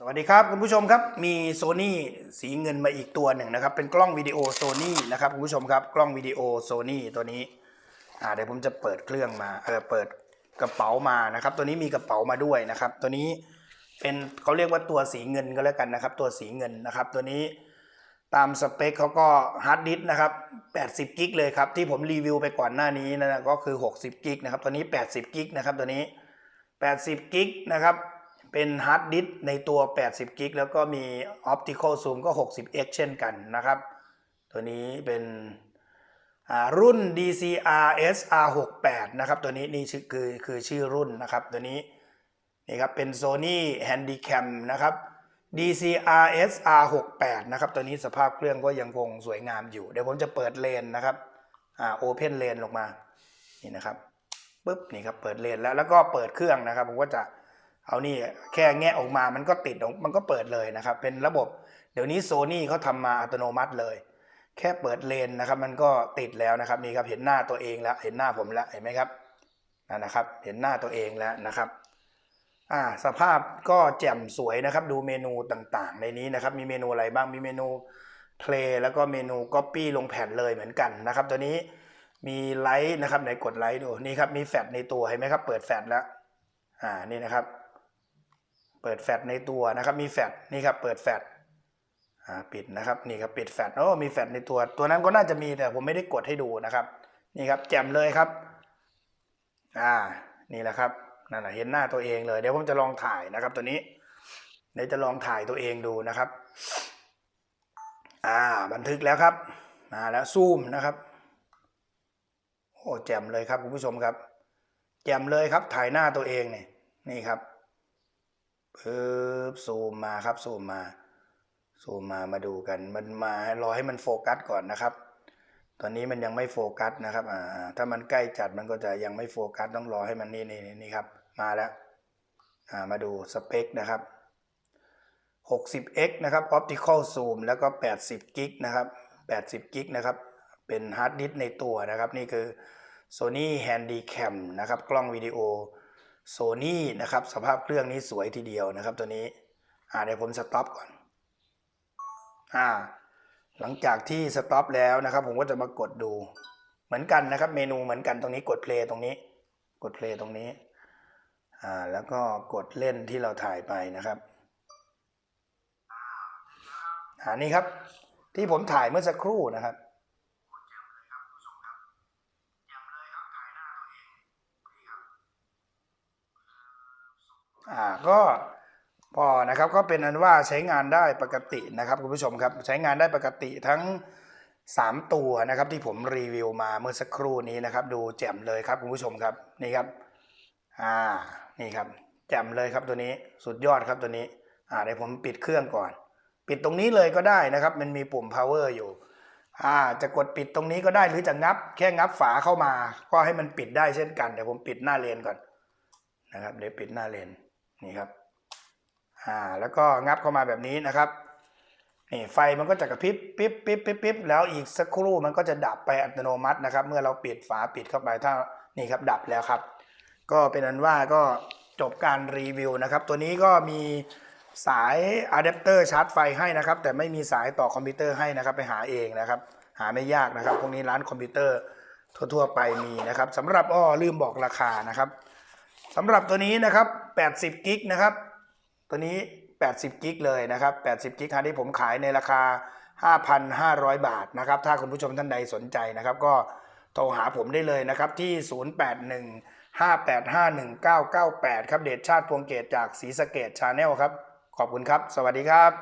สวัสดีครับคุณผู้ชมครับมีโซนี่สีเงินมาอีกตัวหนึ่งนะครับ เป็นกล้องวิดีโอโซนี่นะครับคุณผู้ชมครับกล้องวิดีโอโซนี่ตัวนี้อ่าเดี๋ยวผมจะเปิดเครื่องมาเออเปิดกระเป๋ามานะครับ ตัวนี้มีกระเป๋ามาด้วยนะครับ ตัวนี้เป็นเขาเรียกว่าตัวสีเงินก็แล้วกันนะครับ ตัวสีเงินนะครับ ตัวนี้ตามสเปคเขาก็ฮาร์ดดิสก์นะครับ80กิกเลยครับที่ผมรีวิวไปก่อนหน้านี้นะก็คือ60กิกนะครับตัวนี้80กิกนะครับตัวนี้80กิกนะครับ เป็นฮาร์ดดิสก์ในตัว 80 กิกแล้วก็มี Optical Zoom ก็ 60x เช่นกันนะครับ ตัวนี้เป็นรุ่น DCR SR68 นะครับตัวนี้นี่คือคือชื่อรุ่นนะครับ ตัวนี้นี่ครับเป็น Sony Handycam นะครับ DCR SR68 นะครับตัวนี้สภาพเครื่องก็ยังคงสวยงามอยู่ เดี๋ยวผมจะเปิดเลนนะครับอ่า Open Lane ลงมานี่นะครับปุ๊บนี่ครับเปิดเลนแล้วแล้วก็เปิดเครื่องนะครับ ผมก็จะ เอานี่แค่แงะออกมามันก็ติดออกมันก็เปิดเลยนะครับ เป็นระบบเดี๋ยวนี้โซนี่เขาทำมาอัตโนมัติเลย แค่เปิดเลนนะครับ มันก็ติดแล้วนะครับนี่ครับเห็นหน้าตัวเองแล้วเห็นหน้าผมแล้วเห็นไหมครับนั่นนะครับ เห็นหน้าตัวเองแล้วนะครับอ่าสภาพก็แจ่มสวยนะครับ ดูเมนูต่างๆ ในนี้นะครับ มีเมนูอะไรบ้างมีเมนูเพลย์แล้วก็เมนูก๊อปปี้ลงแผ่นเลยเหมือนกันนะครับ ตัวนี้มีไลท์นะครับไหนกดไลท์ดูนี่ครับมีแฟลชในตัวเห็นไหมครับ เปิดแฟลชแล้วอ่านี่นะครับ เปิดแฟลชในตัวนะครับ มีแฟลชนี่ครับ เปิดแฟลชปิดนะครับ นี่ครับปิดแฟลชโอ้มีแฟลชในตัว ตัวนั้นก็น่าจะมีแต่ผมไม่ได้กดให้ดูนะครับ นี่ครับ แจ่มเลยครับ อ่า นี่แหละครับ นั่นแหละเห็นหน้าตัวเองเลย เดี๋ยวผมจะลองถ่ายนะครับ ตัวนี้ เดี๋ยวจะลองถ่ายตัวเองดูนะครับ อ่า บันทึกแล้วครับ มาแล้วซูมนะครับ โอ้ แจ่มเลยครับคุณผู้ชมครับ แจ่มเลยครับ ถ่ายหน้าตัวเองเนี่ย นี่ครับ ปึ๊บซูมมาครับซูมมาซูมมามาดูกัน มันมารอให้มันโฟกัสก่อนนะครับ ตอนนี้มันยังไม่โฟกัสนะครับอ่าถ้ามันใกล้จัดมันก็จะยังไม่โฟกัสต้องรอให้มันนี่นี่นี่นี่ครับ มาแล้วอ่ามาดูสเปคนะครับ 60x นะครับ optical zoom แล้วก็ 80กิกนะครับ 80กิกนะครับ เป็นฮาร์ดดิสในตัวนะครับ นี่คือ Sony Handycam นะครับ กล้องวิดีโอ Sony นะครับ สภาพเครื่องนี้สวยทีเดียวนะครับ ตัวนี้ อ่าเดี๋ยวผมสต็อปก่อน อ่า หลังจากที่สต็อปแล้วนะครับ ผมก็จะมากดดู เหมือนกันนะครับ เมนูเหมือนกันตรงนี้กดเพลย์ตรงนี้ กดเพลย์ตรงนี้ อ่า แล้วก็กดเล่นที่เราถ่ายไปนะครับอ่านี่ครับ ที่ผมถ่ายเมื่อสักครู่นะครับ อ่าก็พอนะครับก็เป็นอันว่าใช้งานได้ปกตินะครับคุณผู้ชมครับใช้งานได้ปกติทั้ง 3 ตัวนะครับที่ผมรีวิวมาเมื่อสักครู่นี้นะครับ ดูแจ่มเลยครับคุณผู้ชมครับนี่ครับอ่านี่ครับแจ่มเลยครับตัวนี้สุดยอดครับตัวนี้อ่าเดี๋ยวผมปิดเครื่องก่อน ปิดตรงนี้เลยก็ได้นะครับ มันมีปุ่ม power อยู่อ่าจะกดปิดตรงนี้ก็ได้หรือจะงับ แค่งับฝาเข้ามา ก็ให้มันปิดได้เช่นกันเดี๋ยวผมปิดหน้าเลนก่อนนะครับเดี๋ยวปิดหน้าเลน นี่ครับอ่าแล้วก็งับเข้ามาแบบนี้นะครับนี่ไฟมันก็จะกระพริบปิ๊บปิ๊บปิ๊บปิ๊บแล้วอีกสักครู่มันก็จะดับไปอัตโนมัตินะครับ เมื่อเราปิดฝาปิดเข้าไปถ้านี่ครับดับแล้วครับ ก็เป็นอันว่าก็จบการรีวิวนะครับ ตัวนี้ก็มีสายอะแดปเตอร์ชาร์จไฟให้นะครับ แต่ไม่มีสายต่อคอมพิวเตอร์ให้นะครับ ไปหาเองนะครับ หาไม่ยากนะครับพวกนี้ร้านคอมพิวเตอร์ทั่ว ๆ ไปมีนะครับสำหรับอ้อลืมบอกราคานะครับ สำหรับตัวนี้นะครับ80กิกนะครับ ตัวนี้ 80กิกเลยนะครับ80กิกฮาร์ดที่ผมขายในราคา 5,500 บาทนะครับ ถ้าคุณผู้ชมท่านใดสนใจนะครับ ก็โทรหาผมได้เลยนะครับที่ 081 585 1998 ครับเดชชาติพวงเกตจากศรีสะเกดชาแนลครับ ขอบคุณครับ สวัสดีครับ